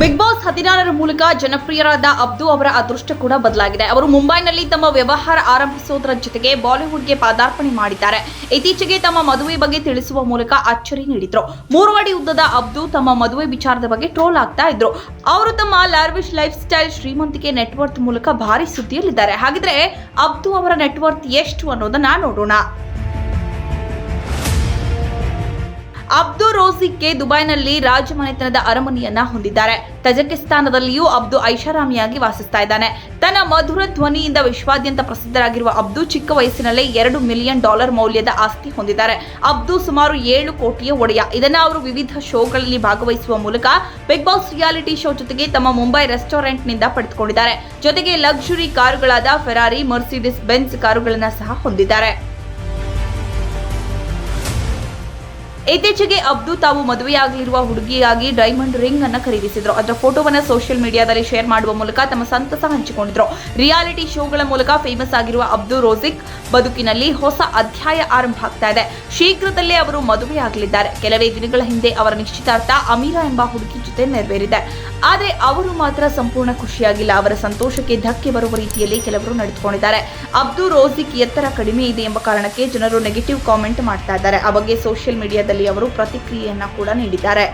Big boss ಹದಿನಾರರ ಮೂಲಕ ಜನಪ್ರಿಯರಾದ ಅಬ್ದು ಅವರ ಅದೃಷ್ಟ ಕೂಡ ಬದಲಾಗಿದೆ. ಅವರು ಮುಂಬೈನಲ್ಲಿ ತಮ್ಮ ವ್ಯವಹಾರ ಆರಂಭಿಸುವುದರ ಜೊತೆಗೆ ಬಾಲಿವುಡ್ಗೆ ಪಾದಾರ್ಪಣೆ ಮಾಡಿದ್ದಾರೆ. ಇತ್ತೀಚೆಗೆ ತಮ್ಮ ಮದುವೆ ಬಗ್ಗೆ ತಿಳಿಸುವ ಮೂಲಕ ಅಚ್ಚರಿ ನೀಡಿದ್ರು. ಮೂರು ಅಡಿ ಉದ್ದದ ಅಬ್ದು ತಮ್ಮ ಮದುವೆ ವಿಚಾರದ ಬಗ್ಗೆ ಟ್ರೋಲ್ ಆಗ್ತಾ ಇದ್ರು. ಅವರು ತಮ್ಮ ಲಾರ್ವಿಶ್ ಲೈಫ್ ಸ್ಟೈಲ್ ಶ್ರೀಮಂತಿಕೆ ನೆಟ್ವರ್ತ್ ಮೂಲಕ ಭಾರಿ ಸುದ್ದಿಯಲ್ಲಿದ್ದಾರೆ. ಹಾಗಿದ್ರೆ ಅಬ್ದು ಅವರ ನೆಟ್ವರ್ತ್ ಎಷ್ಟು ಅನ್ನೋದನ್ನ ನೋಡೋಣ. ಅಬ್ದು ರೋಸಿಕ್ಕೆ ದುಬೈನಲ್ಲಿ ರಾಜಮನೆತನದ ಅರಮನೆಯನ್ನ ಹೊಂದಿದ್ದಾರೆ. ತಜಕಿಸ್ತಾನದಲ್ಲಿಯೂ ಅಬ್ದು ಐಷಾರಾಮಿಯಾಗಿ ವಾಸಿಸ್ತಾ ಇದ್ದಾನೆ. ತನ್ನ ಮಧುರ ಧ್ವನಿಯಿಂದ ವಿಶ್ವಾದ್ಯಂತ ಪ್ರಸಿದ್ಧರಾಗಿರುವ ಅಬ್ದು ಚಿಕ್ಕ ವಯಸ್ಸಿನಲ್ಲೇ ಎರಡು ಮಿಲಿಯನ್ ಡಾಲರ್ ಮೌಲ್ಯದ ಆಸ್ತಿ ಹೊಂದಿದ್ದಾರೆ. ಅಬ್ದು ಸುಮಾರು ಏಳು ಕೋಟಿಯ ಒಡೆಯ. ಇದನ್ನ ಅವರು ವಿವಿಧ ಶೋಗಳಲ್ಲಿ ಭಾಗವಹಿಸುವ ಮೂಲಕ ಬಿಗ್ ಬಾಸ್ ರಿಯಾಲಿಟಿ ಶೋ ಜೊತೆಗೆ ತಮ್ಮ ಮುಂಬೈ ರೆಸ್ಟೋರೆಂಟ್ನಿಂದ ಪಡೆದುಕೊಂಡಿದ್ದಾರೆ. ಜೊತೆಗೆ ಲಕ್ಸುರಿ ಕಾರುಗಳಾದ ಫೆರಾರಿ, ಮರ್ಸಿಡಿಸ್, ಬೆನ್ಸ್ ಕಾರುಗಳನ್ನ ಸಹ ಹೊಂದಿದ್ದಾರೆ. ಇತ್ತೀಚೆಗೆ ಅಬ್ದು ತಾವು ಮದುವೆಯಾಗಲಿರುವ ಹುಡುಗಿಯಾಗಿ ಡೈಮಂಡ್ ರಿಂಗ್ ಅನ್ನು ಖರೀದಿಸಿದ್ರು. ಅದರ ಫೋಟೋವನ್ನು ಸೋಷಿಯಲ್ ಮೀಡಿಯಾದಲ್ಲಿ ಶೇರ್ ಮಾಡುವ ಮೂಲಕ ತಮ್ಮ ಸಂತಸ ಹಂಚಿಕೊಂಡಿದ್ರು. ರಿಯಾಲಿಟಿ ಶೋಗಳ ಮೂಲಕ ಫೇಮಸ್ ಆಗಿರುವ ಅಬ್ದು ರೋಜಿಕ್ ಬದುಕಿನಲ್ಲಿ ಹೊಸ ಅಧ್ಯಾಯ ಆರಂಭ ಆಗ್ತಾ ಇದೆ. ಶೀಘ್ರದಲ್ಲೇ ಅವರು ಮದುವೆಯಾಗಲಿದ್ದಾರೆ. ಕೆಲವೇ ದಿನಗಳ ಹಿಂದೆ ಅವರ ನಿಶ್ಚಿತಾರ್ಥ ಅಮೀರಾ ಎಂಬ ಹುಡುಗಿ ಜೊತೆ ನೆರವೇರಿದೆ. ಆದರೆ ಅವರು ಮಾತ್ರ ಸಂಪೂರ್ಣ ಖುಷಿಯಾಗಿಲ್ಲ. ಅವರ ಸಂತೋಷಕ್ಕೆ ಧಕ್ಕೆ ಬರುವ ರೀತಿಯಲ್ಲಿ ಕೆಲವರು ನಡೆದುಕೊಂಡಿದ್ದಾರೆ. ಅಬ್ದು ರೋಜಿಕ್ ಎತ್ತರ ಕಡಿಮೆ ಇದೆ ಎಂಬ ಕಾರಣಕ್ಕೆ ಜನರು ನೆಗೆಟಿವ್ ಕಾಮೆಂಟ್ ಮಾಡ್ತಾ ಇದ್ದಾರೆ. ಆ ಬಗ್ಗೆ ಸೋಷಿಯಲ್ ಮೀಡಿಯಾದಲ್ಲಿ ಅವರು ಪ್ರತಿಕ್ರಿಯೆಯನ್ನ ಕೂಡ ನೀಡಿದ್ದಾರೆ.